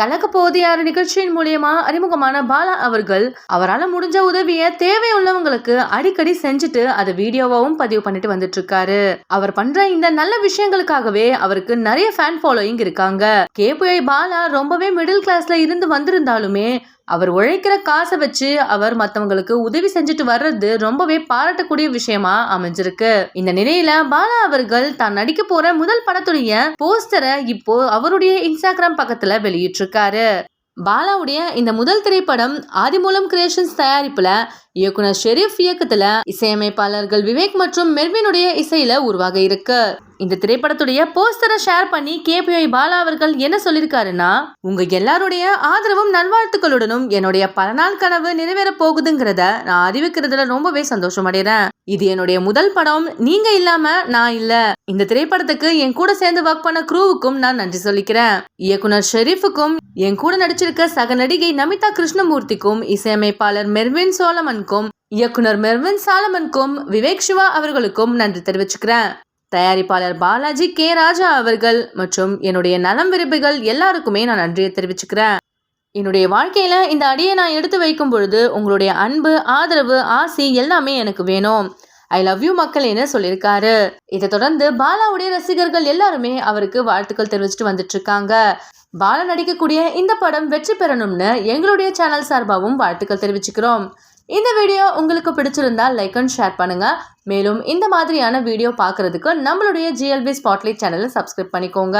கலக்க போது நிகழ்ச்சியின் மூலியமா அறிமுகமான பாலா அவர்கள் அவரால் முடிஞ்ச உதவியை தேவையுள்ளவங்களுக்கு அடிக்கடி செஞ்சுட்டு அதை வீடியோவாவும் பதிவு பண்ணிட்டு வந்துட்டு இருக்காரு அவர் பண்ற இந்த நல்ல விஷயங்களுக்காகவே அவருக்கு நிறைய ஃபேன் ஃபாலோயிங் இருக்காங்க. கேபிஐ பாலா ரொம்பவே மிடில் கிளாஸ்ல இருந்து வந்திருந்தாலுமே அவர் உழைக்கிற காசை வச்சு அவர் மத்தவங்களுக்கு உதவி செஞ்சுட்டு வர்றது ரொம்பவே பாராட்டக்கூடிய விஷயமா அமைஞ்சிருக்கு. இந்த நிலையில பாலா அவர்கள் தான் நடிக்க போற முதல் படத்துடைய போஸ்டரை இப்போ அவருடைய இன்ஸ்டாகிராம் பக்கத்துல வெளியிட்டிருக்காரு. பாலாவுடைய இந்த முதல் திரைப்படம் ஆதிமூலம் கிரியேஷன்ஸ் தயாரிப்புல இயக்குனர் ஷெரீப் இயக்கத்துல இசையமைப்பாளர்கள் விவேக் மற்றும் மெர்வினுடைய இசையில உருவாக இருக்கு. இந்த திரைப்படத்துடைய போஸ்டரை ஷேர் பண்ணி கேபிஐ பாலா அவர்கள் என்ன சொல்லியிருக்காருன்னா உங்க எல்லாருடைய ஆதரவும் நல்வாழ்த்துக்களுடனும் என்னுடைய பல நாள் கனவு நிறைவேற போகுதுங்கிறத நான் அறிவிக்கிறதுல ரொம்பவே சந்தோஷம் அடைகிறேன் இது என்னுடைய முதல் படம். நீங்க இல்லாம நான் இல்ல. இந்த திரைப்படத்துக்கு என் கூட சேர்ந்து ஒர்க் பண்ண குரூவுக்கும் நான் நன்றி சொல்லிக்கிறேன். இயக்குனர் ஷெரீஃபுக்கும் என் கூட நடிச்சிருக்க சக நடிகை நமிதா கிருஷ்ணமூர்த்திக்கும் இசையமைப்பாளர் மெர்வின் சோலமனுக்கும் இயக்குனர் மெர்வின் சாலமனுக்கும் விவேக் சிவா அவர்களுக்கும் நன்றி தெரிவிச்சுக்கிறேன். தயாரிப்பாளர் பாலாஜி கே ராஜா அவர்கள் மற்றும் என்னுடைய நலம் விரும்பிகள் எல்லாருக்குமே நான் நன்றியை தெரிவிச்சுக்கிறேன். என்னுடைய வாழ்க்கையில் இந்த அடியை நான் எடுத்து வைக்கும் பொழுது உங்களுடைய அன்பு ஆதரவு ஆசி எல்லாமே எனக்கு வேணும். ஐ லவ் யூ மக்கள்னு சொல்லியிருக்காரு இதை தொடர்ந்து பாலாவுடைய ரசிகர்கள் எல்லாருமே அவருக்கு வாழ்த்துக்கள் தெரிவிச்சுட்டு வந்துட்டு இருக்காங்க பாலா நடிக்கக்கூடிய இந்த படம் வெற்றி பெறணும்னு எங்களுடைய சேனல் சார்பாகவும் வாழ்த்துக்கள் தெரிவிச்சுக்கிறோம். இந்த வீடியோ உங்களுக்கு பிடிச்சிருந்தா லைக் அண்ட் ஷேர் பண்ணுங்க. மேலும் இந்த மாதிரியான வீடியோ பார்க்கறதுக்கு நம்மளுடைய ஜிஎல்பி ஸ்பாட்லைட் சேனலை சப்ஸ்கிரைப் பண்ணிக்கோங்க.